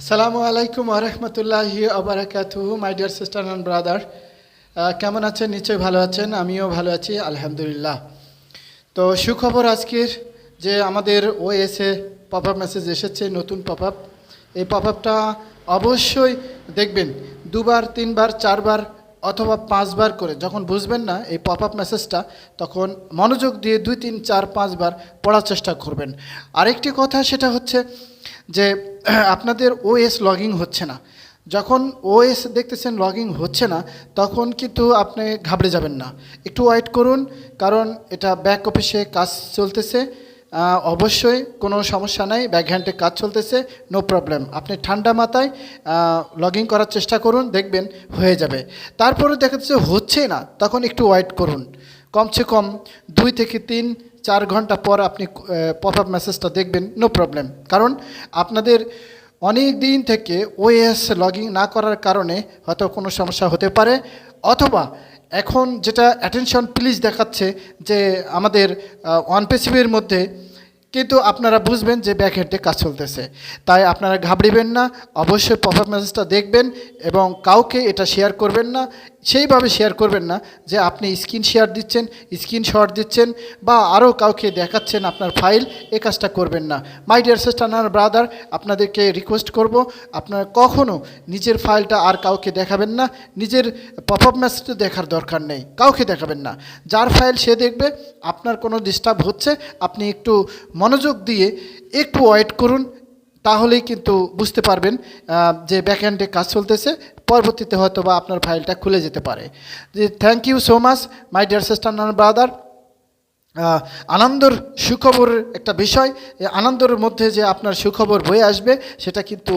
আসসালামু আলাইকুম আরহামতুল্লাহি আবরাকাতু my dear sister and brother কেমন আছেন? নিশ্চয়ই ভালো আছেন, আমিও ভালো আছি, আলহামদুলিল্লাহ। তো সুখবর আজকের যে আমাদের ওএসএ পপ আপ মেসেজ এসেছে, নতুন পপ আপ এই পপ আপটা অবশ্যই দেখবেন, দুবার, তিনবার, চারবার অথবা পাঁচবার করে। যখন বুঝবেন না এই পপ আপ মেসেজটা তখন মনোযোগ দিয়ে দুই, তিন, চার, পাঁচবার পড়ার চেষ্টা করবেন। আরেকটি কথা সেটা হচ্ছে যে আপনাদের ওএস লগিং হচ্ছে না। যখন ওএস দেখতেছেন লগিং হচ্ছে না, তখন কিন্তু আপনি ঘাবড়ে যাবেন না। একটু ওয়েট করুন, কারণ এটা ব্যাক অফিসে কাজ চলতেছে। অবশ্যই কোনো সমস্যা নাই ব্যাক হ্যান্ডে কাজ চলতেছে নো প্রবলেম আপনি ঠান্ডা মাথায় লগ করার চেষ্টা করুন, দেখবেন হয়ে যাবে। তারপরে দেখা যাচ্ছে হচ্ছে না, তখন একটু ওয়েট করুন। কমসে কম দুই থেকে তিন, চার ঘণ্টা পর আপনি পপ আপ মেসেজটা দেখবেন নো প্রবলেম কারণ আপনাদের অনেক দিন থেকে ওএস লগিং না করার কারণে হয়তো কোনো সমস্যা হতে পারে, অথবা এখন যেটা অ্যাটেনশন প্লিজ দেখাচ্ছে যে আমাদের ওয়ান পেসিভের মধ্যে কিন্তু আপনারা বুঝবেন যে ব্যাক হেডে কাজ চলতেছে। তাই আপনারা ঘাবড়িবেন না, অবশ্যই মেসেজটা দেখবেন এবং কাউকে এটা শেয়ার করবেন না, সেইভাবে শেয়ার করবেন না যে আপনি স্ক্রিন শেয়ার দিচ্ছেন স্ক্রিন স্ক্রিনশট দিচ্ছেন বা আরও কাউকে দেখাচ্ছেন আপনার ফাইল এ কাজটা করবেন না। মাই ডিয়ার সিস্টার ব্রাদার আপনাদেরকে রিকোয়েস্ট করব, আপনারা কখনও নিজের ফাইলটা আর কাউকে দেখাবেন না, নিজের আপ দেখার দরকার নেই, কাউকে দেখাবেন না। যার ফাইল সে দেখবে, আপনার কোনো ডিস্টার্ব হচ্ছে, আপনি একটু মনোযোগ দিয়ে একটু ওয়েট করুন, তাহলেই কিন্তু বুঝতে পারবেন যে ব্যাকহ্যান্ডে কাজ চলতেছে, পরবর্তীতে হয়তো বা আপনার ফাইলটা খুলে যেতে পারে। যে thank you so much my dear sister and brother আনন্দর সুখবরের একটা বিষয় আনন্দর মধ্যে যে আপনার সুখবর বয়ে আসবে, সেটা কিন্তু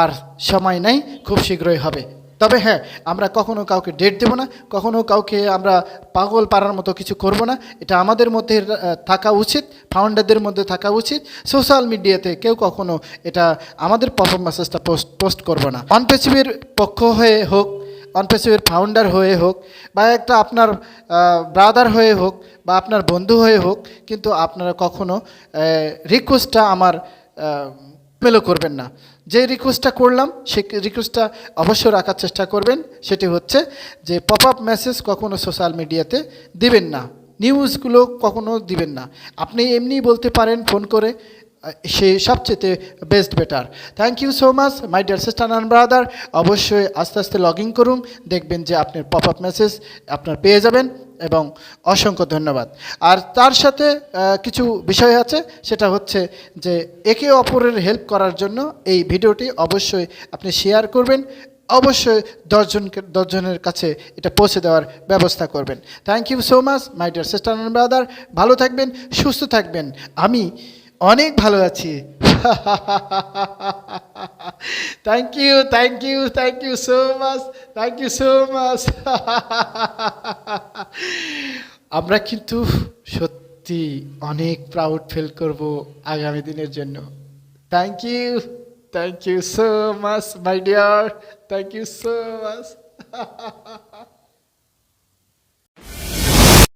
আর সময় নেই, খুব শীঘ্রই হবে। তবে হ্যাঁ আমরা কখনো কাউকে ডেট দেব না, কখনো কাউকে আমরা পাগল পাড়ার মতো কিছু করব না, এটা আমাদের মধ্যে থাকা উচিত। ফাউন্ডারদের মধ্যে থাকা উচিত। সোশ্যাল মিডিয়াতে কেউ কখনো এটা আমাদের পারফরমেন্সেসটা পোস্ট পোস্ট করব না। অনপেসিভের পক্ষ হয়ে হোক অনপেসিভের ফাউন্ডার হয়ে হোক, বা একটা আপনার ব্রাদার হয়ে হোক, বা আপনার বন্ধু হয়ে হোক, কিন্তু আপনারা কখনো রিকোয়েস্টটা আমার মেলো করবেন না। যে রিকোয়েস্টটা করলাম, সে রিকোয়েস্টটা অবশ্যই রাখার চেষ্টা করবেন। সেটি হচ্ছে যে পপ আপ মেসেজ কখনো সোশ্যাল মিডিয়াতে দিবেন না। নিউজগুলো কখনো দিবেন না। আপনি এমনি বলতে পারেন, ফোন করে, সে সবচেয়ে best better thank you so much my dear sister and brother অবশ্যই আস্তে আস্তে লগ ইন করুন, দেখবেন যে আপনার পপ আপ মেসেজ আপনার পেয়ে যাবেন এবং অসংখ্য ধন্যবাদ। আর তার সাথে কিছু বিষয় আছে, সেটা হচ্ছে যে একে অপরের হেল্প করার জন্য এই ভিডিওটি অবশ্যই আপনি শেয়ার করবেন অবশ্যই দশজনকে, দশজনের কাছে এটা পৌঁছে দেওয়ার ব্যবস্থা করবেন। Thank you so much my dear sister and brother ভালো থাকবেন, সুস্থ থাকবেন। আমি অনেক ভালো আছি। Thank you thank you thank you so much thank you so much আমরা কিন্তু সত্যি অনেক প্রাউড ফিল করব আগামী দিনের জন্য। Thank you Thank you so much, my dear. Thank you so much.